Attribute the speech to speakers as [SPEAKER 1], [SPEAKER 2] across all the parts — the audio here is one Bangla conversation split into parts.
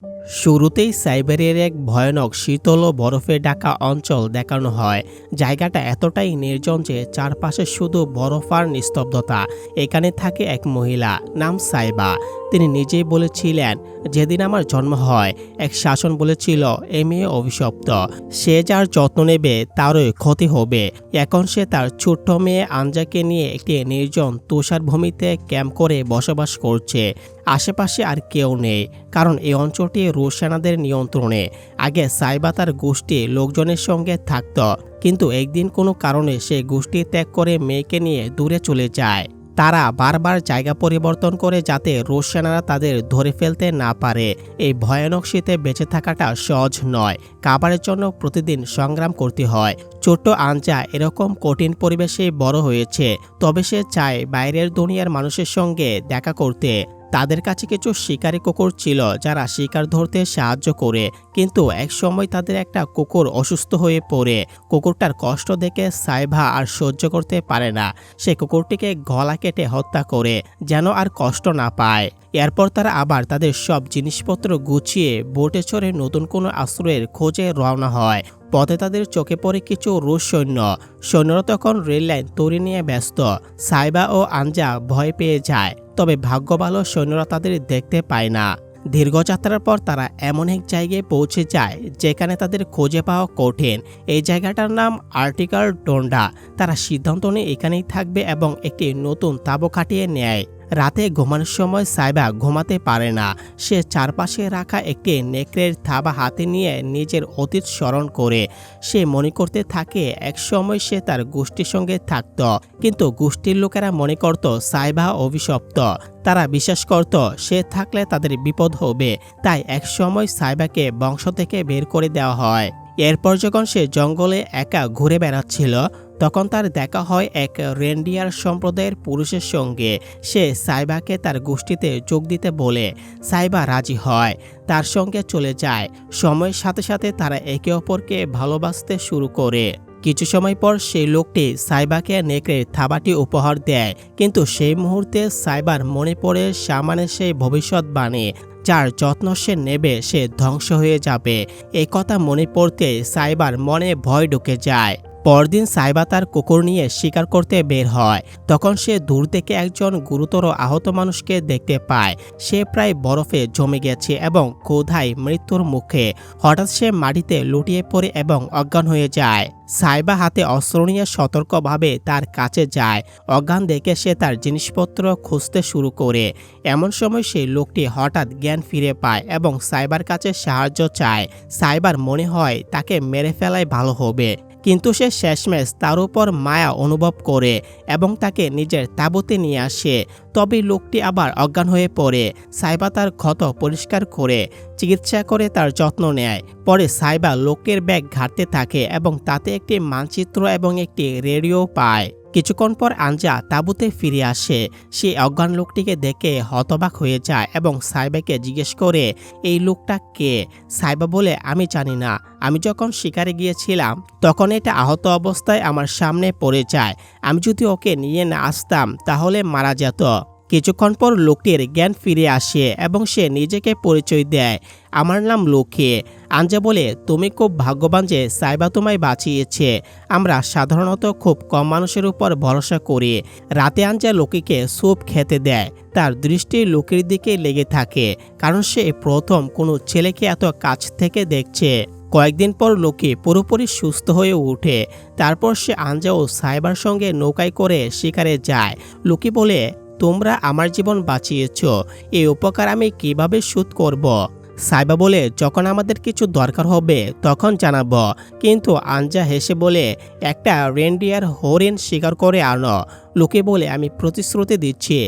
[SPEAKER 1] you শুরুতেই সাইবেরিয়ার এক ভয়ানক শীতল ও বরফে ঢাকা অঞ্চল দেখানো হয়। জায়গাটা এতটাই নির্জন যে চারপাশে শুধু বরফ আর নিস্তব্ধতা। এখানে থাকে এক মহিলা, নাম সাইবা। তিনি নিজেই বলেছিলেন, যেদিন আমার জন্ম হয়, এক শাসন বলেছিল, এ মেয়ে অভিশপ্ত। সে যার যত্ন নেবে, তারই ক্ষতি হবে। এখন সে তার ছোট্ট মেয়ে আঞ্জাকে নিয়ে একটি নির্জন তুষার ভূমিতে ক্যাম্প করে বসবাস করছে। আশেপাশে আর কেউ নেই, কারণ এই অঞ্চলটি রুশ সেনাদের নিয়ন্ত্রণে। আগে সাইবা তার গোষ্ঠী লোকজনের সঙ্গে থাকত, কিন্তু একদিন কোনো কারণে সে গোষ্ঠী ত্যাগ করে মেয়েকে নিয়ে দূরে চলে যায়। তারা বারবার জায়গা পরিবর্তন করে যাতে রুশ সেনারা তাদের ধরে ফেলতে না পারে। এই ভয়ানক শীতে বেঁচে থাকাটা সহজ নয়। খাবারের জন্য প্রতিদিন সংগ্রাম করতে হয়। ছোট্ট আঞ্জা এরকম কঠিন পরিবেশে বড় হয়েছে, তবে সে চায় বাইরের দুনিয়ার মানুষের সঙ্গে দেখা করতে। তাদের কাছে কিছু শিকারী কুকুর ছিল যারা শিকার ধরতে সাহায্য করে। কিন্তু এক সময় তাদের একটা কুকুর অসুস্থ হয়ে পড়ে। কুকুরটার কষ্ট দেখে সাইভা আর সহ্য করতে পারে না। সে কুকুরটিকে গলা কেটে হত্যা করে, যেন আর কষ্ট না পায়। এরপর তারা আবার তাদের সব জিনিসপত্র গুছিয়ে বোটে চড়ে নতুন কোনো আশ্রয়ের খোঁজে রওনা হয়। পথে তাদের চোখে পড়ে কিছু রুশ সৈন্য। সৈন্যরা তখন রেললাইন তৈরি নিয়ে ব্যস্ত। সাইবা ও আঞ্জা ভয় পেয়ে যায়, তবে ভাগ্য ভালো সৈন্যরা তাদের দেখতে পায় না। দীর্ঘযাত্রার পর তারা এমন এক জায়গায় পৌঁছে যায়, যেখানে তাদের খুঁজে পাওয়া কঠিন। এই জায়গাটার নাম আর্টিকাল ডোন্ডা। তারা সিদ্ধান্ত নিয়ে এখানেই থাকবে এবং একটি নতুন তাবু খাটিয়ে নেয়। রাতে ঘুমানোর সময় সাইবা ঘুমাতে পারে না। সে চারপাশে রাখা একটি নেকড়ের থাবা হাতে নিয়ে নিজের অতীত স্মরণ করে। সে মনে করতে থাকে এক সময় সে তার গোষ্ঠীর সঙ্গে থাকত, কিন্তু গোষ্ঠীর লোকেরা মনে করত সাইবা অভিশপ্ত। তারা বিশ্বাস করত সে থাকলে তাদের বিপদ হবে, তাই এক সময় সাইবাকে বংশ থেকে বের করে দেওয়া হয়। এরপর যখন সে জঙ্গলে একা ঘুরে বেড়াচ্ছিল তখন তার দেখা হয় এক রেন্ডিয়ার সম্প্রদায়ের পুরুষের সঙ্গে। সে সাইবাকে তার গোষ্ঠীতে যোগ দিতে বলে, সাইবা রাজি হয়, তার সঙ্গে চলে যায়। সময়ের সাথে সাথে তারা একে অপরকে ভালোবাসতে শুরু করে। কিছু সময় পর সেই লোকটি সাইবাকে নেকড়ে থাবাটি উপহার দেয়। কিন্তু সেই মুহূর্তে সাইবার মনে পড়ে সামানের সেই ভবিষ্যৎবাণী, যার যত্ন সে নেবে সে ধ্বংস হয়ে যাবে। এই কথা মনে পড়তে সাইবার মনে ভয় ঢুকে যায়। পরদিন সাইবা তার কুকুর নিয়ে শিকার করতে বের হয়। তখন সে দূর থেকে একজন গুরুতর আহত মানুষকে দেখতে পায়। সে প্রায় বরফে জমে গেছে এবং কোধায় মৃত্যুর মুখে। হঠাৎ সে মাটিতে লুটিয়ে পড়ে এবং অজ্ঞান হয়ে যায়। সাইবা হাতে অস্ত্র নিয়ে সতর্কভাবে তার কাছে যায়। অজ্ঞান দেখে সে তার জিনিসপত্র খুঁজতে শুরু করে। এমন সময় সেই লোকটি হঠাৎ জ্ঞান ফিরে পায় এবং সাইবার কাছে সাহায্য চায়। সাইবার মনে হয় তাকে মেরে ফেলাই ভালো হবে। কিন্তু সে শেষমেশ তার উপর মায়া অনুভব করে এবং তাকে নিজের তাবুতে নিয়ে আসে। তবে লোকটি আবার অজ্ঞান হয়ে পড়ে। সাইবা তার ক্ষত পরিষ্কার করে চিকিৎসা করে তার যত্ন নেয়। পরে সাইবা লোকের ব্যাগ ঘাটতে থাকে এবং তাতে একটি মানচিত্র এবং একটি রেডিও পায়। কিছুক্ষণ পর আঞ্জা তাঁবুতে ফিরে আসে। সে অজ্ঞান লোকটিকে দেখে হতবাক হয়ে যায় এবং সাইবাকে জিজ্ঞেস করে, এই লোকটা কে? সাইবা বলে, আমি জানি না। আমি যখন শিকারে গিয়েছিলাম, তখন এটা আহত অবস্থায় আমার সামনে পড়ে যায়। আমি যদি ওকে নিয়ে না আসতাম, তাহলে মারা যেত। কিছুক্ষণ পর লোকটির জ্ঞান ফিরে আসে এবং সে নিজেকে পরিচয় দেয়। আমার নাম লক্ষ্মী। আঞ্জা বলে, তুমি খুব ভাগ্যবান যে সাইবা তোমায় বাঁচিয়েছে। আমরা সাধারণত খুব কম মানুষের উপর ভরসা করি। রাতে আঞ্জা লোকিকে স্যুপ খেতে দেয়। তার দৃষ্টি লোকের দিকে লেগে থাকে, কারণ সে প্রথম কোনো ছেলেকে এত কাছ থেকে দেখছে। কয়েকদিন পর লোকে পুরোপুরি সুস্থ হয়ে ওঠে। তারপর সে আঞ্জা ও সাইবার সঙ্গে নৌকায় করে শিকারে যায়। লোকে বলে তোমরা আমার জীবন বাঁচিয়েছ। এই উপকার আমি কীভাবে শোধ করব। সাইবা বলে, যখন আমাদের কিছু দরকার হবে, তখন জানাব। কিন্তু আঞ্জা হেসে বলে, একটা রেন্ডিয়ার হরিণ শিকার করে আনো। লোকে বলে, আমি প্রতিশ্রুতি দিচ্ছি,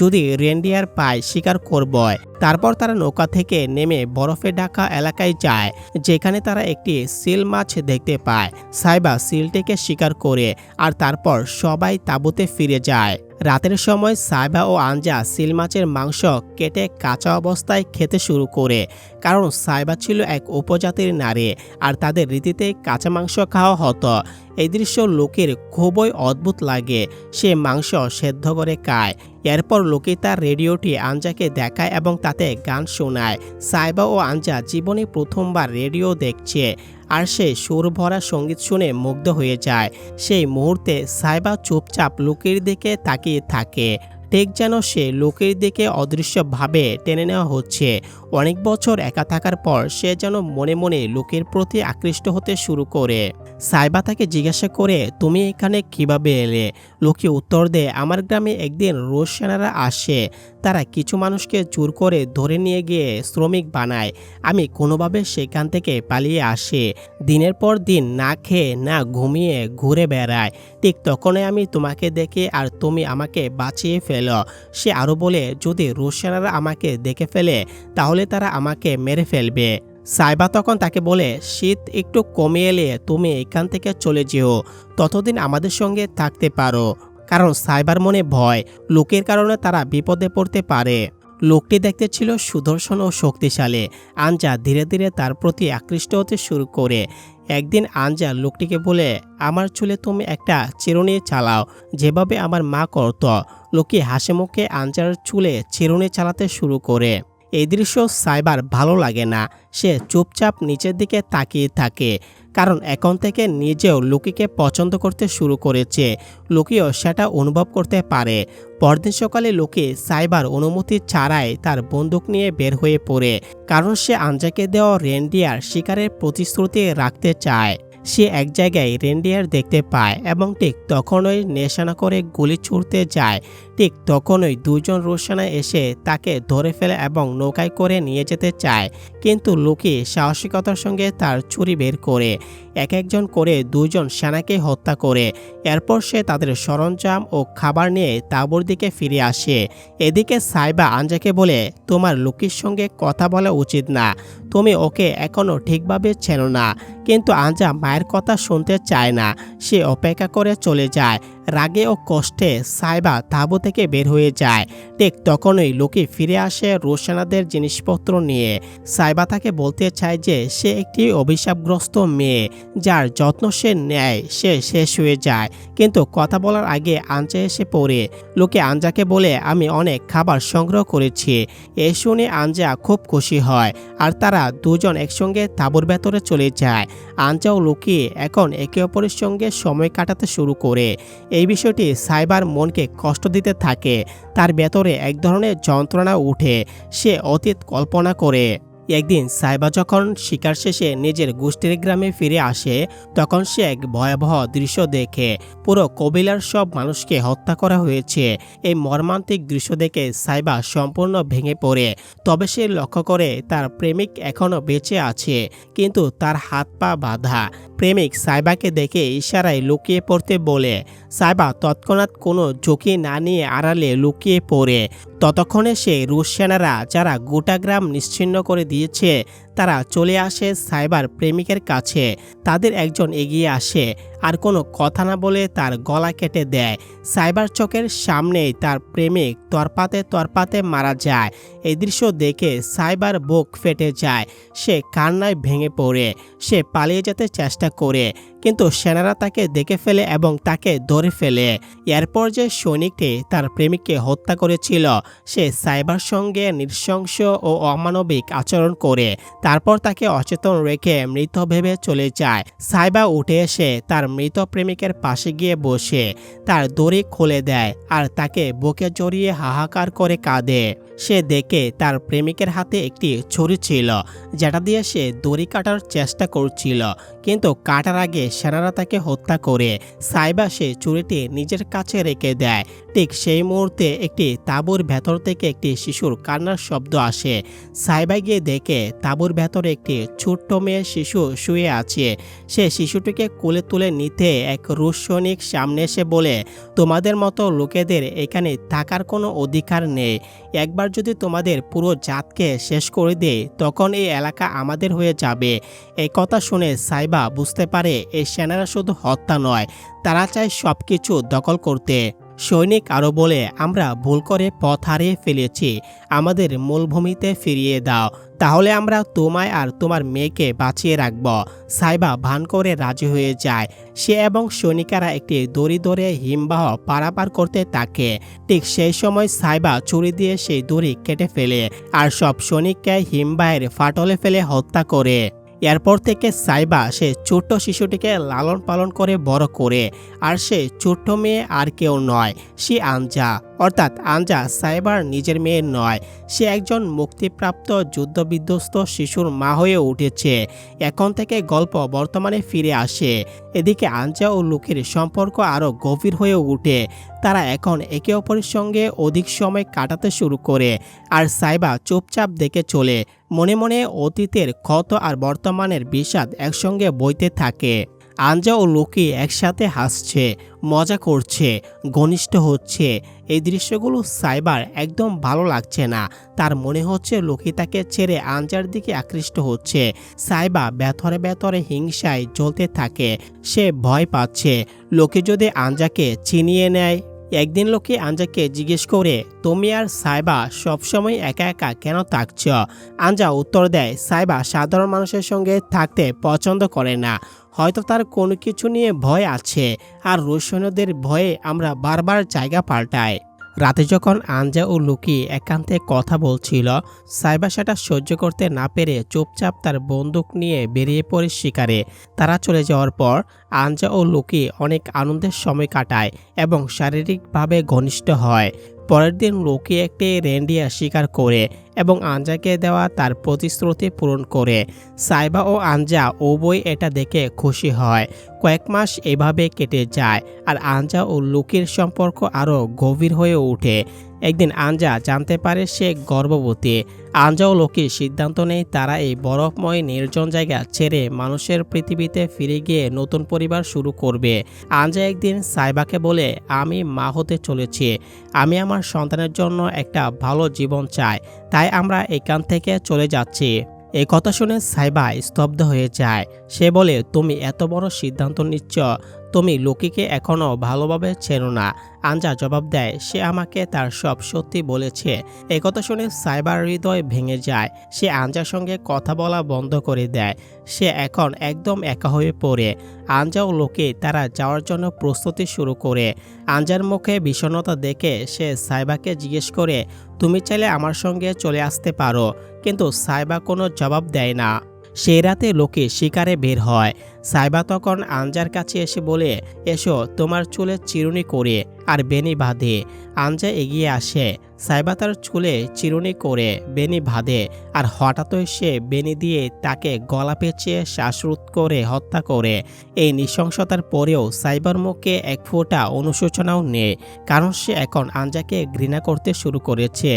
[SPEAKER 1] যদি রেন্ডিয়ার পায় শিকার করব তারপর তারা নৌকা থেকে নেমে বরফে ঢাকা এলাকায় যায়, যেখানে তারা একটি সিল মাছ দেখতে পায়। সাইবা সিলটিকে শিকার করে আর তারপর সবাই তাঁবুতে ফিরে যায়। রাতের সময় সাইবা ও আঞ্জা সিল মাছের মাংস কেটে কাঁচা অবস্থায় খেতে শুরু করে, কারণ সাইবা ছিল এক উপজাতির নারী আর তাদের রীতিতে কাঁচা মাংস খাওয়া হতো। এই দৃশ্য লোকের খুবই অদ্ভুত লাগে। সে মাংস সেদ্ধ করে খায়। এরপর লোকে তার রেডিওটি আঞ্জাকে দেখায় এবং তাতে গান শোনায়। সাইবা ও আঞ্জা জীবনে প্রথমবার রেডিও দেখছে আর সে সুর ভরা সংগীত শুনে মুগ্ধ হয়ে যায়। সেই মুহূর্তে সাইবা চুপচাপ লোকের দিকে তাকিয়ে থাকে। ঠিক যেন সে লোকের দিকে অদৃশ্যভাবে টেনে নেওয়া হচ্ছে। অনেক বছর একা থাকার পর সে যেন মনে মনে লোকের প্রতি আকৃষ্ট হতে শুরু করে। সাইবা তাকে জিজ্ঞাসা করে, তুমি এখানে কীভাবে এলে? লোকে উত্তর দেয়, আমার গ্রামে একদিন রোজ সেনারা আসে। তারা কিছু মানুষকে চুর করে ধরে নিয়ে গিয়ে শ্রমিক বানায়। আমি কোনোভাবে সেখান থেকে পালিয়ে আসি। দিনের পর দিন না খেয়ে, না ঘুমিয়ে ঘুরে বেড়ায়। ঠিক তখনই আমি তোমাকে দেখে আর তুমি আমাকে বাঁচিয়ে ফেলো। সে আরও বলে, যদি রুশিয়ানরা আমাকে দেখে ফেলে, তাহলে তারা আমাকে মেরে ফেলবে। সাইবা তখন তাকে বলে, শীত একটু কমে এলে তুমি এখান থেকে চলে যেও, ততদিন আমাদের সঙ্গে থাকতে পারো। কারণ সাইবার মনে ভয়, লোকের কারণে তারা বিপদে পড়তে পারে। লোকটি দেখতে ছিল সুদর্শন ও শক্তিশালী। আঞ্জা ধীরে ধীরে তার প্রতি আকৃষ্ট হতে শুরু করে। একদিন আঞ্জা লোকটিকে বলে, আমার চুলে তুমি একটা চিরুনি চালাও, যেভাবে আমার মা করত। লোকটি হাসি মুখে আঞ্জার চুলে চিরুনি চালাতে শুরু করে। এই দৃশ্য সাইবার ভালো লাগে না। সে চুপচাপ নিচের দিকে তাকিয়ে থাকে, কারণ এখন থেকে নিজেও লুকিকে পছন্দ করতে শুরু করেছে। লুকিও সেটা অনুভব করতে পারে। পরদিন সকালে লোকে সাইবার অনুমতি ছাড়াই তার বন্দুক নিয়ে বের হয়ে পড়ে, কারণ সে আঞ্জাকে দেওয়া রেন্ডিয়ার শিকারের প্রতিশ্রুতি রাখতে চায়। সে এক জায়গায় রেন্ডিয়ার দেখতে পায় এবং ঠিক তখনই নেশানা করে গুলি ছুড়তে যায়। ঠিক তখনই দুজন রোশানা এসে তাকে ধরে ফেলে এবং নৌকায় করে নিয়ে যেতে চায়। কিন্তু লোকে সাহসিকতার সঙ্গে তার ছুরি বের করে। এক একজন করে দুজন সেনাকে হত্যা করে। এরপর সে তাদের সরঞ্জাম ও খাবার নিয়ে তাঁবুর দিকে ফিরে আসে। এদিকে সাইবা আঞ্জাকে বলে, তোমার লোকির সঙ্গে কথা বলা উচিত না। তুমি ওকে এখনও ঠিকভাবে চেনো না। কিন্তু আঞ্জা মায়ের কথা শুনতে চায় না। সে অপেক্ষা করে চলে যায়। রাগে ও কষ্টে সাইবা তাঁবু থেকে বের হয়ে যায়। ঠিক তখনই লোকে ফিরে আসে রোশানাদের জিনিসপত্র নিয়ে। সাইবা তাকে বলতে চায় যে সে একটি অভিশাপগ্রস্ত মেয়ে, যার যত্ন সে নেয়, সে শেষ হয়ে যায়। কিন্তু কথা বলার আগে আঞ্জা এসে পড়ে। লোকে আঞ্জাকে বলে, আমি অনেক খাবার সংগ্রহ করেছি। এ শুনে আঞ্জা খুব খুশি হয় আর তারা দুজন একসঙ্গে তাঁবুর ভেতরে চলে যায়। আঞ্জা ও লোকি এখন একে অপরের সঙ্গে সময় কাটাতে শুরু করে। এই বিষয়টি সাইবার মনকে কষ্ট দিতে থাকে। তার ভেতরে এক ধরনের যন্ত্রণা উঠে। সে অতীত কল্পনা করে। একদিন সাইবা যখন শিকার শেষে নিজের গোষ্ঠীর গ্রামে ফিরে আসে, তখন সে এক ভয়াবহ দৃশ্য দেখে। পুরো কবিলার সব মানুষকে হত্যা করা হয়েছে। এই মর্মান্তিক দৃশ্য দেখে সাইবা সম্পূর্ণ ভেঙে পড়ে। তবে সে লক্ষ্য করে তার প্রেমিক এখনও বেঁচে আছে, কিন্তু তার হাত পা বাঁধা। প্রেমিক সাইবাকে দেখে ইশারায় লুকিয়ে পড়তে বলে, সাইবা, তৎক্ষণাৎ কোনো ঝুঁকি না নিয়ে আড়ালে লুকিয়ে পড়ে। ততক্ষণে সে রুশ সেনারা যারা গোটা গ্রাম নিশ্চিন্ন করে দিয়েছে তারা চলে আসে সাইবার প্রেমিকের কাছে। তাদের একজন এগিয়ে আসে। আর কোনো কথা না বলে তার গলা কেটে দেয়। সাইবার চকের সামনেই তার প্রেমিক তরপাতে তরপাতে মারা যায়। এই দৃশ্য দেখে সাইবার বুক ফেটে যায়। সে কান্নায় ভেঙে পড়ে। সে পালিয়ে যেতে চেষ্টা করে। কিন্তু সেনারা তাকে দেখে ফেলে এবং তাকে ধরে ফেলে। এরপর যে সৈনিকটি তার প্রেমিককে হত্যা করেছিল, সে সাইবার সঙ্গে নৃশংস ও অমানবিক আচরণ করে। তারপর তাকে অচেতন রেখে মৃত ভেবে চলে যায়। সাইবা উঠে এসে তার মৃত প্রেমিকের পাশে গিয়ে বসে, তার দড়ি খুলে দেয় আর তাকে বুকে জড়িয়ে হাহাকার করে কাঁদে। সে দেখে তার প্রেমিকের হাতে একটি ছুরি ছিল, যেটা দিয়ে সে দড়ি কাটার চেষ্টা করছিল। কিন্তু কাটার আগে সেনারা তাকে হত্যা করে সাইবা সে চুরিটি নিজের কাছে রেখে দেয়। ঠিক সেই মুহূর্তে একটি তাঁবুর ভেতর থেকে একটি শিশুর কান্নার শব্দ আসে। সাইবা গিয়ে দেখে তাঁবুর ভেতরে একটি ছোট্ট মেয়ে শিশু শুয়ে আছে। সে শিশুটিকে কোলে তুলে নিতে এক রুশ সৈনিক সামনে এসে বলে, তোমাদের মতো লোকেদের এখানে থাকার কোনো অধিকার নেই। একবার যদি তোমাদের পুরো জাতকে শেষ করে দেয় তখন এই এলাকা আমাদের হয়ে যাবে। এই কথা শুনে সাইবা বুঝতে পারে এই সেনারা শুধু হত্যা নয়, তারা চায় সব কিছু দখল করতে। সৈনিক আরও বলে, আমরা ভুল করে পথ হারিয়ে ফেলেছি। আমাদের মূলভূমিতে ফিরিয়ে দাও। তাহলে আমরা তোমায় আর তোমার মেয়েকে বাঁচিয়ে রাখব। সাইবা ভান করে রাজি হয়ে যায়। সে এবং সৈনিকেরা একটি দড়ি ধরে হিমবাহ পারাপার করতে থাকে। ঠিক সেই সময় সাইবা ছুরি দিয়ে সেই দড়ি কেটে ফেলে আর সব সৈনিককে হিমবাহের ফাটলে ফেলে হত্যা করে। এরপর থেকে সাইবা সে ছোট্ট শিশুটিকে লালন পালন করে বড় করে, আর সে ছোট্ট মেয়ে আর কেউ নয়, সে আঞ্জা অর্থাৎ আঞ্জা সাইবার নিজের মেয়ে নয়, সে একজন মুক্তিপ্রাপ্ত যুদ্ধবিধ্বস্ত শিশুর মা হয়ে উঠেছে। এখন থেকে গল্প বর্তমানে ফিরে আসে। এদিকে আঞ্জা ও লুকের সম্পর্ক আরও গভীর হয়ে ওঠে। তারা এখন একে অপরের সঙ্গে অধিক সময় কাটাতে শুরু করে, আর সাইবা চুপচাপ দেখে চলে। মনে মনে অতীতের ক্ষত আর বর্তমানের বিষাদ একসঙ্গে বইতে থাকে। আঞ্জা ও লোকি একসাথে হাসছে, মজা করছে, ঘনিষ্ঠ হচ্ছে। এই দৃশ্যগুলো সাইবার একদম ভালো লাগছে না। তার মনে হচ্ছে লোকি তাকে ছেড়ে আঞ্জার দিকে আকৃষ্ট হচ্ছে। সাইবা ব্যথরে ব্যথরে হিংসায় জ্বলতে থাকে, সে ভয় পাচ্ছে। লোকে যদি আঞ্জাকে চিনিয়ে নেয় একদিন লোকে আঞ্জাকে জিজ্ঞেস করে, তুমি আর সাইবা সবসময় একা একা কেন থাকছ? আঞ্জা উত্তর দেয়, সাইবা সাধারণ মানুষের সঙ্গে থাকতে পছন্দ করে না। হয়তো তার কোনো কিছু নিয়ে ভয় আছে আর রুশনদের ভয়ে আমরা বারবার জায়গা পাল্টাই। রাতে যখন আঞ্জা ও লুকি একান্তে কথা বলছিল, সাইবা সেটা সহ্য করতে না পেরে চুপচাপ তার বন্দুক নিয়ে বেরিয়ে পড়ে শিকারে। তারা চলে যাওয়ার পর আঞ্জা ও লোকে অনেক আনন্দের সময় কাটায় এবং শারীরিকভাবে ঘনিষ্ঠ হয়। পরের দিন লোকি একটি রেন্ডিয়া শিকার করে এবং আঞ্জাকে দেওয়া তার প্রতিশ্রুতি পূরণ করে। সাইবা ও আঞ্জা উভয় এটা দেখে খুশি হয়। কয়েক মাস এভাবে কেটে যায় আর আঞ্জা ও লুকির সম্পর্ক আরও গভীর হয়ে ওঠে। একদিন আঞ্জা জানতে পারে সে গর্ভবতী। আঞ্জা ও লোকি সিদ্ধান্ত নেয়, তারা এই বরফময় নির্জন জায়গা ছেড়ে মানুষের পৃথিবীতে ফিরে গিয়ে নতুন পরিবার শুরু করবে। আঞ্জা একদিন সাইবাকে বলে, আমি মা হতে চলেছি। আমি আমার সন্তানের জন্য একটা ভালো জীবন চাই। তাই আমরা এখান থেকে চলে যাচ্ছি। এই কথা শুনে সাইবা স্তব্ধ হয়ে যায়। সে বলে, তুমি এত বড় সিদ্ধান্ত নিচ্ছ। তুমি লোকিকে এখনও ভালোভাবে চেনো না। আঞ্জা জবাব দেয়, সে আমাকে তার সব সত্যি বলেছে। এই কথা শুনে সাইবার হৃদয় ভেঙে যায়। সে আঞ্জার সঙ্গে কথা বলা বন্ধ করে দেয়। সে এখন একদম একা হয়ে পড়ে। আঞ্জা ও লোকে তারা যাওয়ার জন্য প্রস্তুতি শুরু করে। আঞ্জার মুখে বিষণ্ণতা দেখে সে সাইবাকে জিজ্ঞেস করে, তুমি চাইলে আমার সঙ্গে চলে আসতে পারো। কিন্তু সাইবা কোনো জবাব দেয় না। সেই রাতে লোকে শিকারে বের হয়। সাইবা তখন আঞ্জার কাছে এসে বলে, এসো, তোমার চুলে চিরুনি করে আর বেনি বাঁধে। আঞ্জা এগিয়ে আসে। সাইবা তার চুলে চিরুনি করে বেনি বাঁধে আর হঠাৎই সে বেনি দিয়ে তাকে গলা পেঁচিয়ে শ্বাসরোধ করে হত্যা করে। এই নৃশংসতার পরেও সাইবার মুখে এক ফোঁটা অনুশোচনাও নেই, কারণ সে এখন আঞ্জাকে ঘৃণা করতে শুরু করেছে।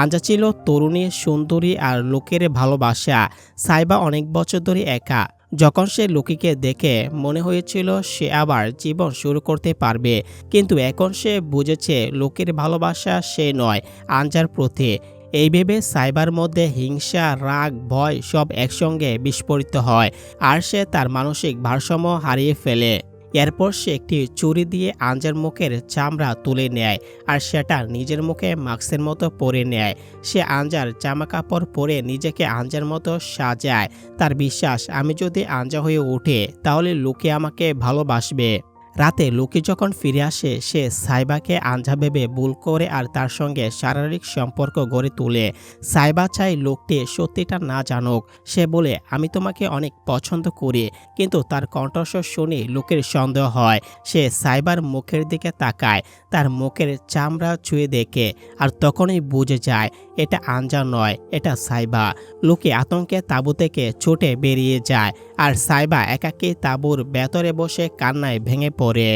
[SPEAKER 1] আঞ্জা ছিল তরুণী, সুন্দরী আর লোকের ভালোবাসা। সাইবা অনেক বছর ধরে একা যখন সে লুকিকে দেখে মনে হয়েছিল সে আবার জীবন শুরু করতে পারবে, কিন্তু এখন সে বুঝেছে লোকের ভালোবাসা সে নয়, আঞ্জার প্রতি। এই ভেবে সাইবার মধ্যে হিংসা, রাগ, ভয় সব একসঙ্গে বিস্ফোরিত হয়, আর সে তার মানসিক ভারসাম্য হারিয়ে ফেলে। এরপর সে একটি চুরি দিয়ে আঞ্জার মুখের চামড়া তুলে নেয় আর সেটা নিজের মুখে মাস্কের মতো পরে নেয়। সে আঞ্জার জামা কাপড় পরে নিজেকে আঞ্জার মতো সাজায়। তার বিশ্বাস, আমি যদি আঞ্জা হয়ে উঠে, তাহলে লোকে আমাকে ভালোবাসবে। রাতে লোকে যখন ফিরে আসে, সে সাইবাকে আঞ্জা ভেবে ভুল করে আর তার সঙ্গে শারীরিক সম্পর্ক গড়ে তোলে। সাইবা চাই লোকটি সত্যিটা না জানুক। সে বলে, আমি তোমাকে অনেক পছন্দ করি, কিন্তু তার কণ্ঠস্বর শুনে লোকের সন্দেহ হয়। সে সাইবার মুখের দিকে তাকায়। তার মুখের চামড়া ছুঁয়ে দেখে আর তখনই বুঝে যায়, এটা আঞ্জা নয়, এটা সাইবা। লোকে আতঙ্কে তাঁবু থেকে ছুটে বেরিয়ে যায় আর সাইবা একাকী তাঁবুর ভেতরে বসে কান্নায় ভেঙে পড়ে।